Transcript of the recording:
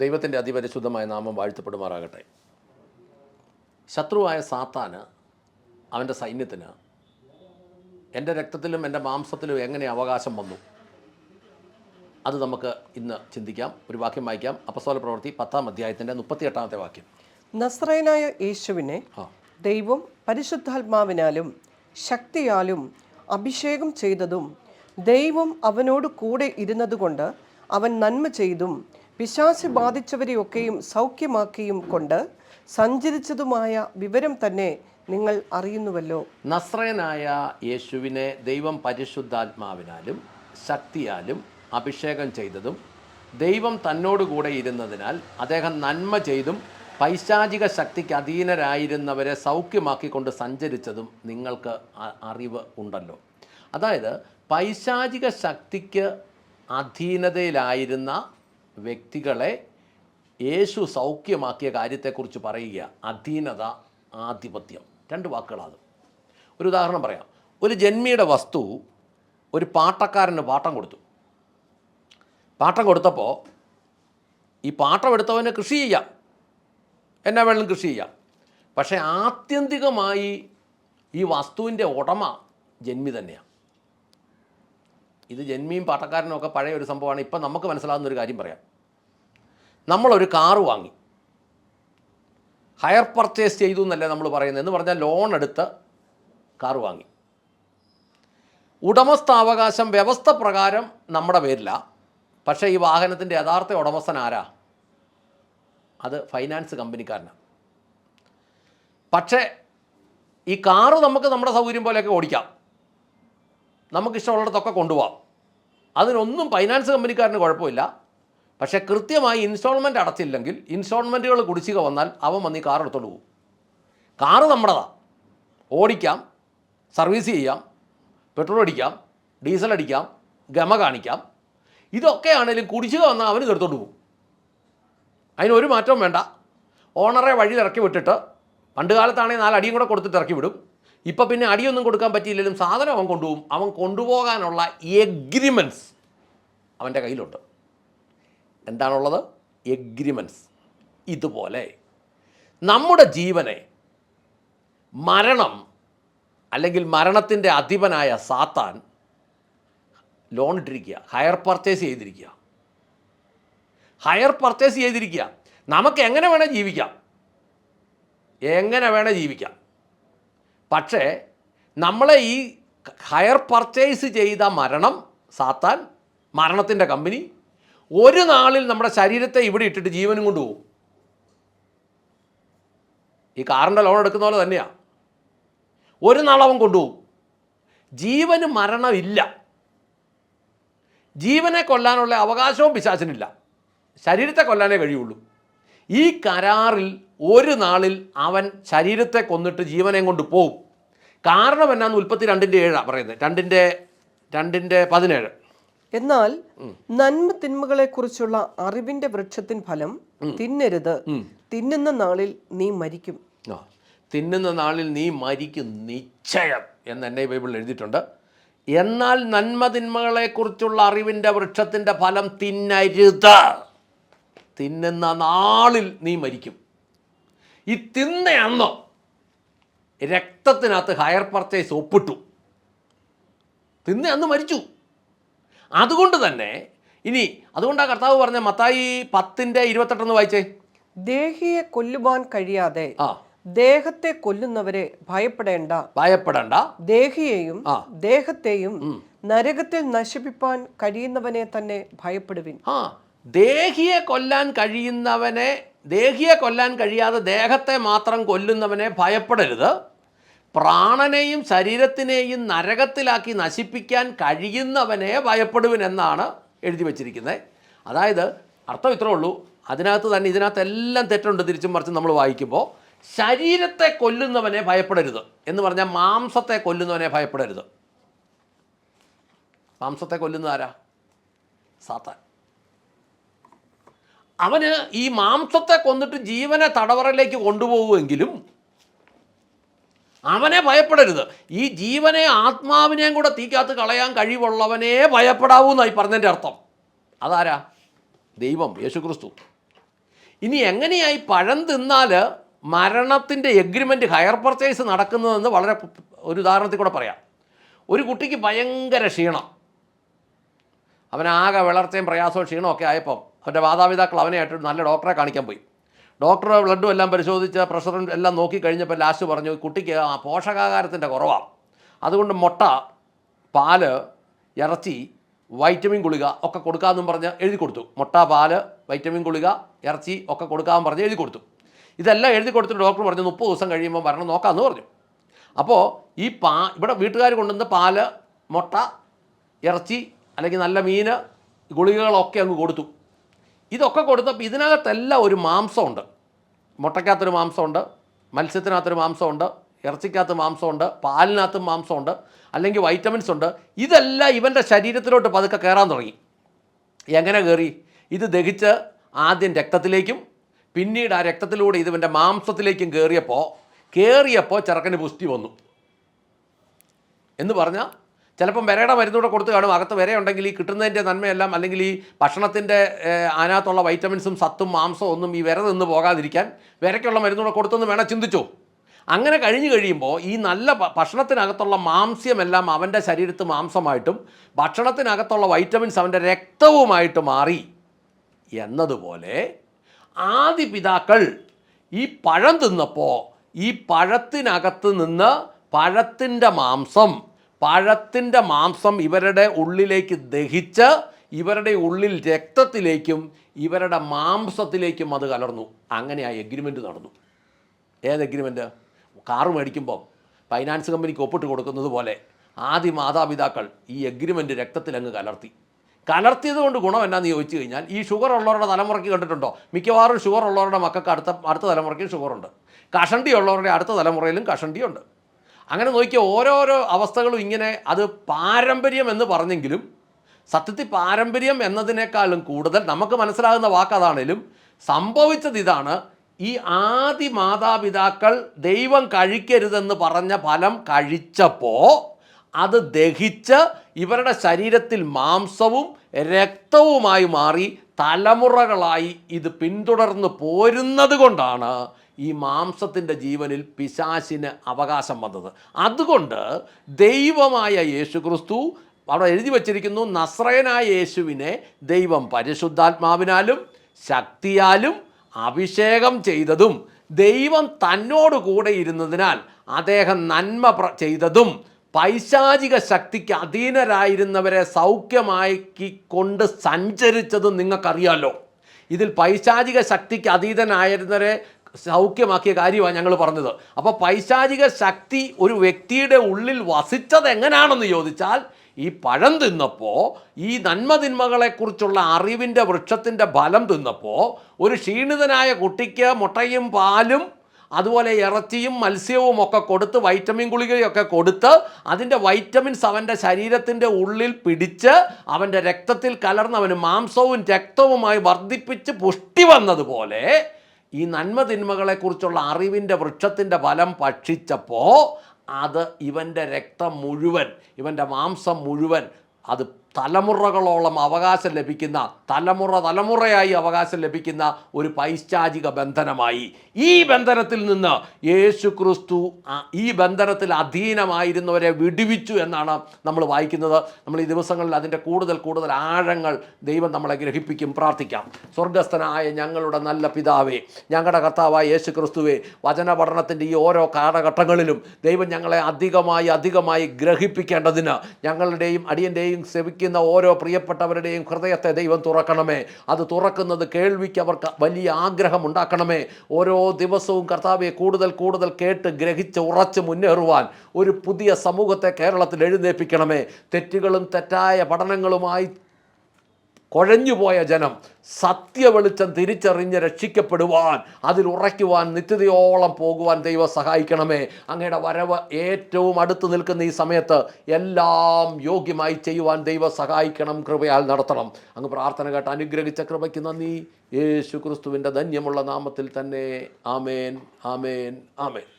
ദൈവത്തിന്റെ അതിപരിശുദ്ധമായ നാമം വാഴ്ത്തപ്പെടുമാറാകട്ടെ. ശത്രുവായ സാത്താന് അവന്റെ സൈന്യത്തിന് എന്റെ രക്തത്തിലും എന്റെ മാംസത്തിലും എങ്ങനെ അവകാശം വന്നു? അത് നമുക്ക് ഇന്ന് ചിന്തിക്കാം ഒരു വാക്യം വായിക്കാം. അപ്പസ്തോല പ്രവൃത്തി പത്താം അധ്യായത്തിന്റെ മുപ്പത്തിയെട്ടാമത്തെ വാക്യം. നസ്രയനായ യേശുവിനെ ദൈവം പരിശുദ്ധാത്മാവിനാലും ശക്തിയാലും അഭിഷേകം ചെയ്തതും ദൈവം അവനോട് കൂടെ ഇരുന്നതുകൊണ്ട് അവൻ നന്മ ചെയ്തും പിശാച് ബാധിച്ചവരെയൊക്കെയും സൗഖ്യമാക്കിയും കൊണ്ട് സഞ്ചരിച്ചതുമായ വിവരം തന്നെ നിങ്ങൾ അറിയുന്നുവല്ലോ. നസ്രയനായ യേശുവിനെ ദൈവം പരിശുദ്ധാത്മാവിനാലും ശക്തിയാലും അഭിഷേകം ചെയ്തതും ദൈവം തന്നോടുകൂടെ ഇരുന്നതിനാൽ അദ്ദേഹം നന്മ ചെയ്തും പൈശാചിക ശക്തിക്ക് അധീനരായിരുന്നവരെ സൗഖ്യമാക്കിക്കൊണ്ട് സഞ്ചരിച്ചതും നിങ്ങൾക്ക് അറിവ് ഉണ്ടല്ലോ. അതായത് പൈശാചിക ശക്തിക്ക് അധീനതയിലായിരുന്ന വ്യക്തികളെ യേശു സൗഖ്യമാക്കിയ കാര്യത്തെക്കുറിച്ച് പറയുക അധീനത ആധിപത്യം. രണ്ട് വാക്കുകളാണ്. ഒരു ഉദാഹരണം പറയാം. ഒരു ജന്മിയുടെ വസ്തു ഒരു പാട്ടക്കാരന് പാട്ടം കൊടുത്തു. പാട്ടം കൊടുത്തപ്പോൾ ഈ പാട്ടം എടുത്തവന് കൃഷി ചെയ്യാം. എന്നാ വേണം കൃഷി ചെയ്യാം. പക്ഷേ ആത്യന്തികമായി ഈ വസ്തുവിന്റെ ഉടമ ജന്മി തന്നെയാണ്. ഇത് ജന്മിയും പാട്ടക്കാരനും ഒക്കെ പഴയ ഒരു സംഭവമാണ്. ഇപ്പം നമുക്ക് മനസ്സിലാകുന്ന ഒരു കാര്യം പറയാം. നമ്മളൊരു കാറ് വാങ്ങി. ഹയർ പർച്ചേസ് ചെയ്തു എന്നല്ലേ നമ്മൾ പറയുന്നത്. എന്ന് പറഞ്ഞാൽ ലോൺ എടുത്ത് കാറ് വാങ്ങി. ഉടമസ്ഥാവകാശം വ്യവസ്ഥ പ്രകാരം നമ്മുടെ പേരില. പക്ഷേ ഈ വാഹനത്തിന്റെ യഥാർത്ഥ ഉടമസ്ഥൻ ആരാ? അത് ഫൈനാൻസ് കമ്പനിക്കാരനാണ് പക്ഷേ ഈ കാറ് നമുക്ക് നമ്മുടെ സൗകര്യം പോലെയൊക്കെ ഓടിക്കാം. നമുക്കിഷ്ടമുള്ളിടത്തൊക്കെ കൊണ്ടുപോകാം അതിനൊന്നും ഫൈനാൻസ് കമ്പനിക്കാരന് കുഴപ്പമില്ല. പക്ഷേ കൃത്യമായി ഇൻസ്റ്റാൾമെന്റ് അടച്ചില്ലെങ്കിൽ ഇൻസ്റ്റാൾമെന്റുകൾ കുടിശ്ശിക വന്നാൽ അവൻ വന്ന് ഈ കാർ എടുത്തോണ്ട് പോകും കാറ് നമ്മുടേതാണ് ഓടിക്കാം സർവീസ് ചെയ്യാം പെട്രോൾ അടിക്കാം ഡീസൽ അടിക്കാം ഗമ കാണിക്കാം. ഇതൊക്കെ ആണെങ്കിലും കുടിശ്ശിക വന്നാൽ അവന് തീർത്തോണ്ട് പോകും അതിനൊരു മാറ്റവും വേണ്ട. ഓണറെ വഴി ഇറക്കി വിട്ടിട്ട് പണ്ട് കാലത്താണെങ്കിൽ നാലടിയും കൂടെ കൊടുത്തിട്ട് ഇറക്കി വിടും. ഇപ്പം പിന്നെ അടിയൊന്നും കൊടുക്കാൻ പറ്റിയില്ലെങ്കിലും സാധനം അവൻ കൊണ്ടുപോകും. അവൻ കൊണ്ടുപോകാനുള്ള എഗ്രിമെന്റ്സ് അവന്റെ കയ്യിലുണ്ട്. എന്താണുള്ളത്? എഗ്രിമെന്റ്സ് ഇതുപോലെ. നമ്മുടെ ജീവനെ മരണം അല്ലെങ്കിൽ മരണത്തിന്റെ അധിപനായ സാത്താൻ ലോൺ ഇട്ടിരിക്കുക ഹയർ പർച്ചേസ് ചെയ്തിരിക്കുക. ഹയർ പർച്ചേസ് ചെയ്തിരിക്കുക. നമുക്ക് എങ്ങനെ വേണേൽ ജീവിക്കാം. എങ്ങനെ വേണേൽ ജീവിക്കാം. പക്ഷേ നമ്മളെ ഈ ഹയർ പർച്ചേസ് ചെയ്ത മരണം സാത്താൻ മരണത്തിന്റെ കമ്പനി ഒരു നാളിൽ നമ്മുടെ ശരീരത്തെ ഇവിടെ ഇട്ടിട്ട് ജീവനും കൊണ്ടുപോകും ഈ കാറിന്റെ ലോൺ എടുക്കുന്ന പോലെ തന്നെയാണ് ഒരു നാൾ അവൻ കൊണ്ടുപോകും ജീവന് മരണമില്ല. ജീവനെ കൊല്ലാനുള്ള അവകാശവും പിശാചിനില്ല. ശരീരത്തെ കൊല്ലാനേ കഴിയുള്ളൂ. ഈ കരാറിൽ ഒരു നാളിൽ അവൻ ശരീരത്തെ കൊന്നിട്ട് ജീവനെ കൊണ്ട് പോകും കാരണം എന്നാന്ന് ഉൽപ്പത്തി രണ്ടിന്റെ ഏഴാണ് പറയുന്നത്. രണ്ടിന്റെ രണ്ടിന്റെ പതിനേഴ്. എന്നാൽ നന്മ തിന്മകളെ കുറിച്ചുള്ള അറിവിന്റെ വൃക്ഷത്തിൻ ഫലം തിന്നരുത്. തിന്നുന്ന നാളിൽ നീ മരിക്കും. തിന്നുന്ന നാളിൽ നീ മരിക്കും നിശ്ചയം എന്ന് എന്നെ ബൈബിളിൽ എഴുതിയിട്ടുണ്ട്. എന്നാൽ നന്മ തിന്മകളെക്കുറിച്ചുള്ള അറിവിന്റെ വൃക്ഷത്തിന്റെ ഫലം തിന്നരുത്. തിന്നുന്ന നാളിൽ നീ മരിക്കും. ഈ തിന്ന അന്ന് രക്തത്തിനകത്ത് ഹയർ പർച്ചേസ് ഒപ്പിട്ടു. തിന്ന അന്ന് മരിച്ചു. അതുകൊണ്ട് തന്നെ ഇനി അതുകൊണ്ടാണ് കർത്താവ് പറഞ്ഞ മത്തായി പത്തിന്റെ ഇരുപത്തെട്ടെന്ന് വായിച്ചേ? ദേഹിയെ കൊല്ലുവാൻ കഴിയാതെ ആ. ദേഹത്തെ കൊല്ലുന്നവരെ ഭയപ്പെടേണ്ട. ഭയപ്പെടേണ്ട. ദേഹിയെയും. ദേഹത്തെയും നരകത്തിൽ നശിപ്പിപ്പാൻ കഴിയുന്നവനെ തന്നെ ഭയപ്പെടുവിൻ. ആ. ദേഹിയെ കൊല്ലാൻ കഴിയുന്നവനെ ദേഹിയെ കൊല്ലാൻ കഴിയാതെ ദേഹത്തെ മാത്രം കൊല്ലുന്നവനെ ഭയപ്പെടരുത്. പ്രാണനെയും ശരീരത്തിനെയും നരകത്തിലാക്കി നശിപ്പിക്കാൻ കഴിയുന്നവനെ ഭയപ്പെടുവിൻ എന്നാണ് എഴുതി വച്ചിരിക്കുന്നത്. അതായത് അർത്ഥം ഇത്രേ ഉള്ളൂ. അതിനകത്ത് തന്നെ ഇതിനകത്ത് എല്ലാം തെറ്റുണ്ട് തിരിച്ചും മറിച്ചും നമ്മൾ വായിക്കുമ്പോൾ. ശരീരത്തെ കൊല്ലുന്നവനെ ഭയപ്പെടരുത് എന്ന് പറഞ്ഞാൽ മാംസത്തെ കൊല്ലുന്നവനെ ഭയപ്പെടരുത്. മാംസത്തെ കൊല്ലുന്നതാരാ സാത്താൻ. അവന് ഈ മാംസത്തെ കൊന്നിട്ട് ജീവനെ തടവറയിലേക്ക് കൊണ്ടുപോകുമെങ്കിലും അവനെ ഭയപ്പെടരുത്. ഈ ജീവനെ ആത്മാവിനെയും കൂടെ തീക്കകത്ത് കളയാൻ കഴിവുള്ളവനെ ഭയപ്പെടാവൂ എന്നായി പറഞ്ഞതിന്റെ അർത്ഥം. അതാരാ? ദൈവം യേശുക്രിസ്തു. ഇനി എങ്ങനെയായി പഴം തിന്നാൽ മരണത്തിന്റെ എഗ്രിമെന്റ് ഹയർ പർച്ചേസ് നടക്കുന്നതെന്ന് വളരെ ഒരു ഉദാഹരണത്തിൽ കൂടെ പറയാം. ഒരു കുട്ടിക്ക് ഭയങ്കര ക്ഷീണം. അവനാകെ വിളർച്ചയും പ്രയാസവും ക്ഷീണമൊക്കെ ആയപ്പോൾ അവന്റെ മാതാപിതാക്കൾ അവനെയായിട്ട് നല്ല ഡോക്ടറെ കാണിക്കാൻ പോയി. ഡോക്ടർ ബ്ലഡും എല്ലാം പരിശോധിച്ച് പ്രഷറും എല്ലാം നോക്കി കഴിഞ്ഞപ്പോൾ ലാസ്റ്റ് പറഞ്ഞു കുട്ടിക്ക് ആ പോഷകാഹാരത്തിന്റെ കുറവാണ്. അതുകൊണ്ട് മുട്ട പാൽ ഇറച്ചി വൈറ്റമിൻ ഗുളിക ഒക്കെ കൊടുക്കാമെന്നും പറഞ്ഞ് എഴുതി കൊടുത്തു. മുട്ട പാൽ വൈറ്റമിൻ ഗുളിക ഇറച്ചി ഒക്കെ കൊടുക്കാമെന്ന് പറഞ്ഞ് എഴുതി കൊടുത്തു. ഇതെല്ലാം എഴുതി കൊടുത്തിട്ട് ഡോക്ടർ പറഞ്ഞു മുപ്പത് ദിവസം കഴിയുമ്പോൾ വരണം നോക്കാമെന്ന് പറഞ്ഞു. അപ്പോൾ ഈ പാ ഇവിടെ വീട്ടുകാർ കൊണ്ടുവന്ന പാൽ മുട്ട ഇറച്ചി അല്ലെങ്കിൽ നല്ല മീൻ ഗുളികകളൊക്കെ അങ്ങ് കൊടുത്തു. ഇതൊക്കെ കൊടുത്തപ്പോൾ ഇതിനകത്തെല്ലാം ഒരു മാംസമുണ്ട്. മുട്ടയ്ക്കകത്തൊരു മാംസമുണ്ട് മത്സ്യത്തിനകത്തൊരു മാംസമുണ്ട് ഇറച്ചിക്കകത്ത് മാംസമുണ്ട് പാലിനകത്തും മാംസമുണ്ട് അല്ലെങ്കിൽ വൈറ്റമിൻസ് ഉണ്ട്. ഇതെല്ലാം ഇവന്റെ ശരീരത്തിലോട്ട് പതുക്കെ കയറാൻ തുടങ്ങി. എങ്ങനെ കയറി ഇത് ദഹിച്ച് ആദ്യം രക്തത്തിലേക്കും പിന്നീട് ആ രക്തത്തിലൂടെ ഇതിന്റെ മാംസത്തിലേക്കും കയറിയപ്പോൾ കയറിയപ്പോൾ ചെറുക്കന് പുഷ്ടി വന്നു. എന്ന് പറഞ്ഞാൽ ചിലപ്പം വിരയുടെ മരുന്നൂടെ കൊടുത്ത് കാണും. അകത്ത് വിരയുണ്ടെങ്കിൽ ഈ കിട്ടുന്നതിന്റെ നന്മയെല്ലാം അല്ലെങ്കിൽ ഈ ഭക്ഷണത്തിന്റെ അതിനകത്തുള്ള വൈറ്റമിൻസും സത്തും മാംസവും ഒന്നും ഈ വിര നിന്ന് പോകാതിരിക്കാൻ വിരയ്ക്കുള്ള മരുന്നൂടെ കൊടുത്തെന്ന് വേണം ചിന്തിച്ചോ? അങ്ങനെ കഴിഞ്ഞു കഴിയുമ്പോൾ ഈ നല്ല ഭക്ഷണത്തിനകത്തുള്ള മാംസ്യമെല്ലാം അവന്റെ ശരീരത്ത് മാംസമായിട്ടും ഭക്ഷണത്തിനകത്തുള്ള വൈറ്റമിൻസ് അവന്റെ രക്തവുമായിട്ട് മാറി എന്നതുപോലെ ആദി പിതാക്കൾ ഈ പഴം തിന്നപ്പോൾ ഈ പഴത്തിനകത്ത് നിന്ന് പഴത്തിന്റെ മാംസം പഴത്തിന്റെ മാംസം ഇവരുടെ ഉള്ളിലേക്ക് ദഹിച്ച് ഇവരുടെ ഉള്ളിൽ രക്തത്തിലേക്കും ഇവരുടെ മാംസത്തിലേക്കും അത് കലർന്നു. അങ്ങനെ ആ എഗ്രിമെന്റ് നടന്നു. ഏത് എഗ്രിമെന്റ് കാറ് മേടിക്കുമ്പോൾ ഫൈനാൻസ് കമ്പനിക്ക് ഒപ്പിട്ട് കൊടുക്കുന്നത് പോലെ ആദ്യ മാതാപിതാക്കൾ ഈ എഗ്രിമെന്റ് രക്തത്തിലങ്ങ് കലർത്തി. കലർത്തിയത് കൊണ്ട് ഗുണം എന്നാന്ന് ചോദിച്ചു കഴിഞ്ഞാൽ ഈ ഷുഗർ ഉള്ളവരുടെ തലമുറയ്ക്ക് കണ്ടിട്ടുണ്ടോ? മിക്കവാറും ഷുഗർ ഉള്ളവരുടെ മക്കൾക്ക് അടുത്ത അടുത്ത തലമുറയ്ക്കും ഷുഗറുണ്ട് കഷണ്ടി ഉള്ളവരുടെ അടുത്ത തലമുറയിലും കഷണ്ടിയുണ്ട്. അങ്ങനെ നോക്കിയ ഓരോരോ അവസ്ഥകളും ഇങ്ങനെ അത് പാരമ്പര്യം എന്ന് പറഞ്ഞെങ്കിലും സത്യത്തിൽ പാരമ്പര്യം എന്നതിനേക്കാളും കൂടുതൽ നമുക്ക് മനസ്സിലാകുന്ന വാക്കതാണേലും സംഭവിച്ചത് ഇതാണ്. ഈ ആദി മാതാപിതാക്കൾ ദൈവം കഴിക്കരുതെന്ന് പറഞ്ഞ ഫലം കഴിച്ചപ്പോൾ അത് ദഹിച്ച് ഇവരുടെ ശരീരത്തിൽ മാംസവും രക്തവുമായി മാറി തലമുറകളായി ഇത് പിന്തുടർന്ന് പോരുന്നത് കൊണ്ടാണ് ഈ മാംസത്തിന്റെ ജീവനിൽ പിശാശിന് അവകാശം വന്നത്. അതുകൊണ്ട് ദൈവമായ യേശുക്രിസ്തു അവിടെ എഴുതി വച്ചിരിക്കുന്നു നസ്രയനായ യേശുവിനെ ദൈവം പരിശുദ്ധാത്മാവിനാലും ശക്തിയാലും അഭിഷേകം ചെയ്തതും ദൈവം തന്നോട് കൂടെ ഇരുന്നതിനാൽ അദ്ദേഹം നന്മ ചെയ്തതും പൈശാചിക ശക്തിക്ക് അധീനരായിരുന്നവരെ സൗഖ്യമാക്കിക്കൊണ്ട് സഞ്ചരിച്ചതും നിങ്ങൾക്കറിയാലോ. ഇതിൽ പൈശാചിക ശക്തിക്ക് അതീതനായിരുന്നവരെ സൗഖ്യമാക്കിയ കാര്യമാണ് ഞങ്ങൾ പറഞ്ഞത്. അപ്പോൾ പൈശാചിക ശക്തി ഒരു വ്യക്തിയുടെ ഉള്ളിൽ വസിച്ചത് എങ്ങനെയാണെന്ന് ചോദിച്ചാൽ ഈ പഴം തിന്നപ്പോൾ ഈ നന്മതിന്മകളെക്കുറിച്ചുള്ള അറിവിന്റെ വൃക്ഷത്തിന്റെ ഫലം തിന്നപ്പോൾ ഒരു ക്ഷീണിതനായ കുട്ടിക്ക് മുട്ടയും പാലും അതുപോലെ ഇറച്ചിയും മത്സ്യവും ഒക്കെ കൊടുത്ത് വൈറ്റമിൻ ഗുളികയൊക്കെ കൊടുത്ത് അതിന്റെ വൈറ്റമിൻസ് അവന്റെ ശരീരത്തിന്റെ ഉള്ളിൽ പിടിച്ച് അവന്റെ രക്തത്തിൽ കലർന്ന് അവന് മാംസവും രക്തവുമായി വർദ്ധിപ്പിച്ച് പുഷ്ടി വന്നതുപോലെ ഈ നന്മ തിന്മകളെക്കുറിച്ചുള്ള അറിവിന്റെ വൃക്ഷത്തിന്റെ ഫലം ഭക്ഷിച്ചപ്പോൾ അത് ഇവന്റെ രക്തം മുഴുവൻ ഇവന്റെ മാംസം മുഴുവൻ അത് തലമുറകളോളം അവകാശം ലഭിക്കുന്ന തലമുറ തലമുറയായി അവകാശം ലഭിക്കുന്ന ഒരു പൈശാചിക ബന്ധനമായി. ഈ ബന്ധനത്തിൽ നിന്ന് യേശു ക്രിസ്തു ഈ ബന്ധനത്തിൽ അധീനമായിരുന്നവരെ വിടുവിച്ചു എന്നാണ് നമ്മൾ വായിക്കുന്നത്. നമ്മൾ ഈ ദിവസങ്ങളിൽ അതിന്റെ കൂടുതൽ കൂടുതൽ ആഴങ്ങൾ ദൈവം നമ്മളെ ഗ്രഹിപ്പിക്കും. പ്രാർത്ഥിക്കാം. സ്വർഗസ്ഥനായ ഞങ്ങളുടെ നല്ല പിതാവേ ഞങ്ങളുടെ കർത്താവായ യേശു ക്രിസ്തുവേ വചന പഠനത്തിന്റെ ഈ ഓരോ കാലഘട്ടങ്ങളിലും ദൈവം ഞങ്ങളെ അധികമായി അധികമായി ഗ്രഹിപ്പിക്കേണ്ടതിന് ഞങ്ങളുടെയും അടിയന്റെയും സെവിക്കുന്ന ഓരോ പ്രിയപ്പെട്ടവരുടെയും ഹൃദയത്തെ ദൈവം തുറക്കണമേ. അത് തുറക്കുന്നത് കേൾവിക്ക് അവർക്ക് വലിയ ആഗ്രഹം ഉണ്ടാക്കണമേ. ഓരോ ദിവസവും കർത്താവെ കൂടുതൽ കൂടുതൽ കേട്ട് ഗ്രഹിച്ച് ഉറച്ച് മുന്നേറുവാൻ ഒരു പുതിയ സമൂഹത്തെ കേരളത്തിൽ എഴുന്നേൽപ്പിക്കണമേ. തെറ്റുകളും തെറ്റായ പഠനങ്ങളുമായി കുഴഞ്ഞുപോയ ജനം സത്യവെളിച്ചം തിരിച്ചറിഞ്ഞ് രക്ഷിക്കപ്പെടുവാൻ അതിൽ ഉറയ്ക്കുവാൻ നിത്യതയോളം പോകുവാൻ ദൈവം സഹായിക്കണമേ. അങ്ങയുടെ വരവ് ഏറ്റവും അടുത്ത് നിൽക്കുന്ന ഈ സമയത്ത് എല്ലാം യോഗ്യമായി ചെയ്യുവാൻ ദൈവം സഹായിക്കണം കൃപയാൽ നടത്തണം. അങ്ങ് പ്രാർത്ഥന കേട്ട് അനുഗ്രഹിച്ച കൃപയ്ക്ക് നന്ദി. യേശു ക്രിസ്തുവിന്റെ ധന്യമുള്ള നാമത്തിൽ തന്നെ ആമേൻ ആമേൻ ആമേൻ.